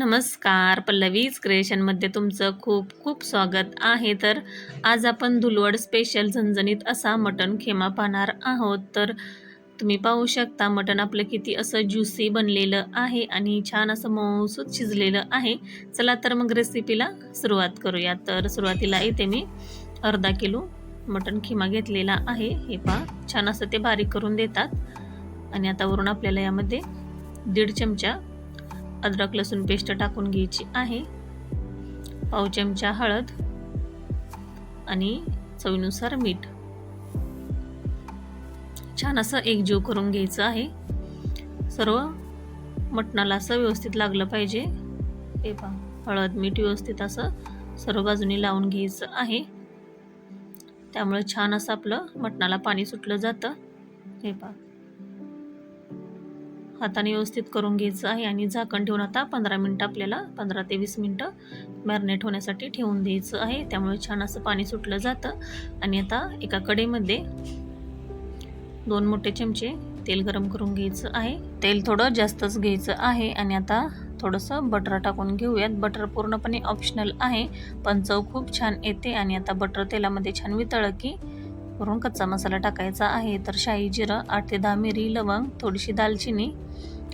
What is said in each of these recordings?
नमस्कार पल्लवीज क्रिएशनमध्ये तुमचं खूप खूप स्वागत आहे. तर आज आपण धुलवड स्पेशल झणझणीत असा मटण खेमा पाहणार आहोत. तर तुम्ही पाहू शकता मटण आपलं किती असं ज्युसी बनलेलं आहे आणि छान असं मऊसूत शिजलेलं आहे. चला तर मग रेसिपीला सुरुवात करूया. तर सुरुवातीला इथे मी अर्धा किलो मटण खिमा घेतलेला आहे. हे पहा छान असं ते बारीक करून देतात. आणि आता वरून आपल्याला यामध्ये दीड चमचा अद्रक लसूण पेस्ट टाकून घ्यायची आहे. पाव चमचा हळद आणि चवीनुसार मीठ. छान असं एकजीव करून घ्यायचं आहे. सर्व मटणाला असं व्यवस्थित लागलं पाहिजे. हे पहा हळद मीठ व्यवस्थित असं सर्व बाजूनी लावून घ्यायचं आहे. त्यामुळे छान असं आपलं मटणाला पाणी सुटलं जातं. हे पहा. हाताने व्यवस्थित करून घ्यायचं आहे आणि झाकण ठेवून आता पंधरा मिनटं आपल्याला पंधरा ते वीस मिनटं मॅरिनेट होण्यासाठी ठेवून द्यायचं आहे. त्यामुळे छान असं पाणी सुटलं जातं. आणि आता एका कडेमध्ये दोन मोठे चमचे तेल गरम करून घ्यायचं आहे. तेल थोडं जास्तच घ्यायचं आहे आणि आता थोडंसं बटर टाकून घेऊयात. बटर पूर्णपणे ऑप्शनल आहे पण चव खूप छान येते आणि आता बटर तेलामध्ये छान वितळलं की वरून कच्चा मसाला टाकायचा आहे. तर शाही जिरं आठ ते दहा मिरी लवंग थोडीशी दालचिनी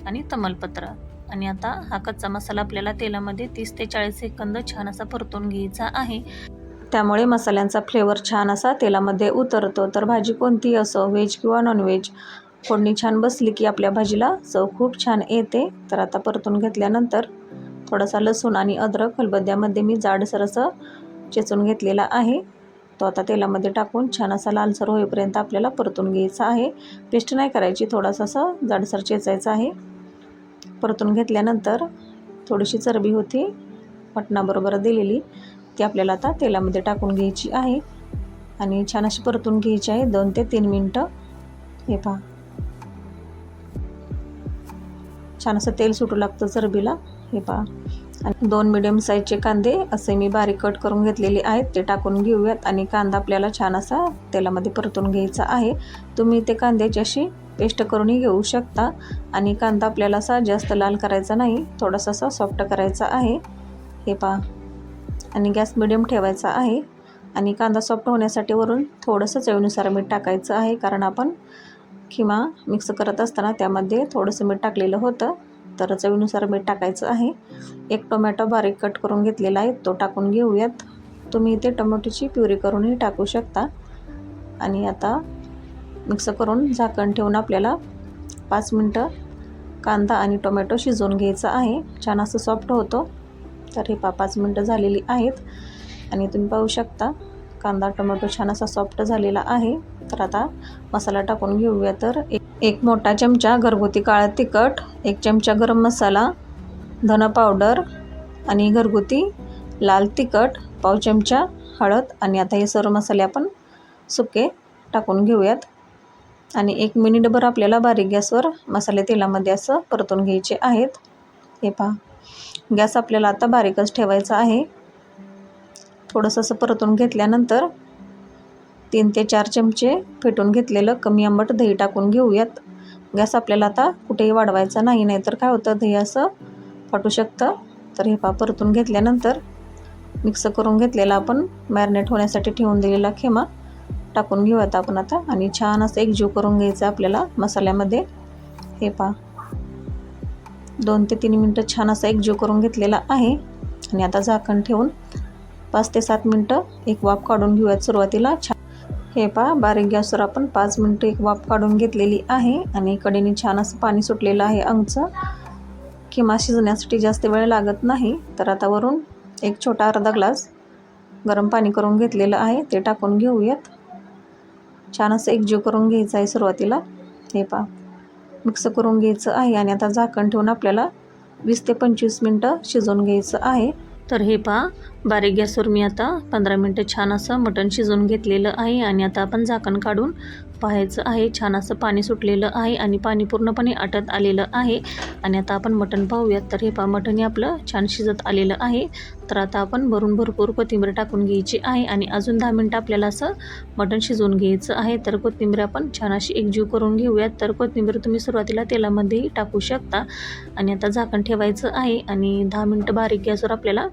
आणि तमलपत्र. आणि आता हा कच्चा मसाला आपल्याला तेलामध्ये तीस ते चाळीस सेकंद छान असा परतून घ्यायचा आहे. त्यामुळे मसाल्यांचा फ्लेवर छान असा तेलामध्ये उतरतो. तर भाजी कोणती असो व्हेज किंवा नॉनव्हेज फोडणी छान बसली की आपल्या भाजीला चव खूप छान येते. तर आता परतून घेतल्यानंतर थोडासा लसूण आणि अद्रक हलबद्यामध्ये मी जाडसर असं चेचून घेतलेला आहे. तो आता तेलामध्ये टाकून छान असा लालसर होईपर्यंत आपल्याला परतून घ्यायचा आहे. पेस्ट नाही करायची थोडासा असं जाडसर चेचायचं आहे. परतून घेतल्यानंतर थोडीशी चरबी होती मटणाबरोबर दिलेली ती आपल्याला आता तेलामध्ये टाकून घ्यायची आहे. आणि छान अशी परतून घ्यायची आहे दोन ते तीन मिनटं. हे पहा. छान असं तेल सुटू लागतं चरबीला. हे पहा. आणि दोन मिडियम साईजचे कांदे असे मी बारीक कट करून घेतलेले आहेत. ते टाकून घेऊयात आणि कांदा आपल्याला छान असा तेलामध्ये परतून घ्यायचा आहे. तुम्ही ते कांद्याची अशी पेस्ट करूनही घेऊ शकता आणि कांदा आपल्याला असा जास्त लाल करायचा नाही थोडासा असा सॉफ्ट करायचा आहे. हे पहा. आणि गॅस मिडियम ठेवायचा आहे आणि कांदा सॉफ्ट होण्यासाठी वरून थोडंसं चवीनुसार मीठ टाकायचं आहे कारण आपण किंवा मिक्स करत असताना त्यामध्ये थोडंसं मीठ टाकलेलं होतं. तर चवीनुसार मीठ टाकायचं आहे. एक टोमॅटो बारीक कट करून घेतलेला आहे. तो टाकून घेऊयात. तुम्ही इथे टोमॅटोची प्युरी करूनही टाकू शकता. आणि आता मिक्स करून झाकण ठेवून आपल्याला पाच मिनटं कांदा आणि टोमॅटो शिजवून घ्यायचा आहे. छान असं सॉफ्ट होतो. तर हे पा पाच मिनटं झालेली आहेत. आणि तुम्ही पाहू शकता कांदा टोमॅटो छान असा सॉफ्ट झालेला आहे. तर आता मसाला टाकून घेऊया. तर एक मोठा चमचा घरगुती काळं तिखट एक चमचा गरम मसाला धन पावडर आणि घरगुती लाल तिखट पाव चमचा हळद आणि आता हे सर्व मसाले आपण सुके टाकून घेऊयात. आणि एक मिनिटभर आपल्याला बारीक गॅसवर मसाले तेलामध्ये असं परतून घ्यायचे आहेत. हे पहा गॅस आपल्याला आता बारीकच ठेवायचा आहे. थोडंसं असं परतून घेतल्यानंतर तीन ते चार चमचे फेटून घेतलेलं कमी आंबट दही टाकून घेऊयात. गॅस आपल्याला आता कुठेही वाढवायचा नाही नाहीतर काय होतं दही असं फाटू शकतं. तर हे पा परतून घेतल्यानंतर मिक्स करून घेतलेला आपण मॅरिनेट होण्यासाठी ठेवून दिलेला खेमा टाकून घेऊयात आपण आता. आणि छान असं एकजीव करून घ्यायचं आपल्याला मसाल्यामध्ये. हे पा दोन ते तीन मिनटं छान असं एकजीव करून घेतलेला आहे. आणि आता झाकण ठेवून पाच ते सात मिनटं एक वाफ काढून घेऊयात सुरुवातीला. छान हे पहा बारीक गॅसवर आपण पाच मिनटं एक वाफ काढून घेतलेली आहे आणि कडेने छान असं पाणी सुटलेलं आहे अंगचं किंवा शिजण्यासाठी जास्त वेळ लागत नाही तर आता वरून एक छोटा अर्धा ग्लास गरम पाणी करून घेतलेलं आहे ते टाकून घेऊयात. छान असं एकजीव करून घ्यायचं आहे सुरुवातीला. हे पहा मिक्स करून घ्यायचं आहे आणि आता झाकण ठेवून आपल्याला वीस ते पंचवीस मिनटं शिजवून घ्यायचं आहे. तर हे पहा बारीक गॅसवर मी आता पंधरा मिनटं छान असं मटण शिजवून घेतलेलं आहे आणि आता आपण झाकण काढून पाहायचं आहे. छान असं पाणी सुटलेलं आहे आणि पाणी पूर्णपणे आटत आलेलं आहे. आणि आता आपण मटण पाहूयात. तर हे पा मटण हे आपलं छान शिजत आलेलं आहे. तर आता आपण भरून भरपूर कोथिंबीर टाकून घ्यायची आहे आणि अजून दहा मिनटं आपल्याला असं मटण शिजवून घ्यायचं आहे. तर कोथिंबीर आपण छान अशी एकजीव करून घेऊयात. तर कोथिंबीर तुम्ही सुरुवातीला तेलामध्येही टाकू शकता. आणि आता झाकण ठेवायचं आहे आणि दहा मिनटं बारीक गॅसवर आपल्याला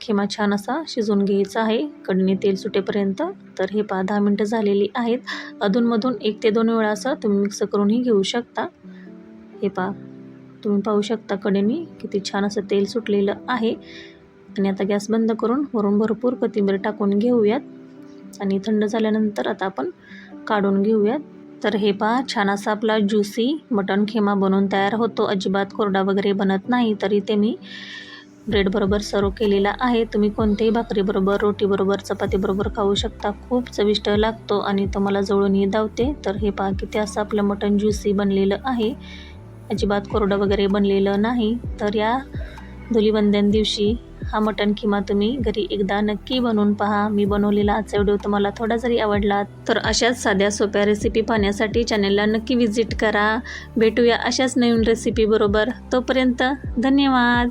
खिमा छान असा शिजून घ्यायचा आहे. कडणी तेल सुटेपर्यंत. तर हे पहा दहा मिनटं झालेली आहेत. अधूनमधून एक ते दोन वेळा असं तुम्ही मिक्स करूनही घेऊ शकता. हे पहा तुम्ही पाहू शकता कडेनी किती छान असं तेल सुटलेलं आहे. आणि आता गॅस बंद करून वरून भरपूर कोथिंबीर टाकून घेऊयात. आणि थंड झाल्यानंतर आता आपण काढून घेऊयात. तर हे पहा छान असा आपला ज्युसी मटण खेमा बनवून तयार होतो. अजिबात कोरडा वगैरे बनत नाही. तरी ते मी ब्रेडबरोबर सर्व केलेला आहे. तुम्ही कोणत्याही भाकरीबरोबर रोटीबरोबर चपातीबरोबर खाऊ शकता. खूप चविष्ट लागतो आणि तुम्हाला जवळूनही धावते. तर हे पहा किती असं आपलं मटण ज्युसी बनलेलं आहे. अजिबात कोरडं वगैरे बनलेलं नाही. तर या धुलीवंदन दिवशी हा मटण किमा तुम्ही घरी एकदा नक्की बनवून पहा. मी बनवलेला आजचा व्हिडिओ तुम्हाला थोडा जरी आवडला तर अशाच साध्या सोप्या रेसिपी पाहण्यासाठी चॅनलला नक्की विजिट करा. भेटूया अशाच नवीन रेसिपीबरोबर तोपर्यंत धन्यवाद.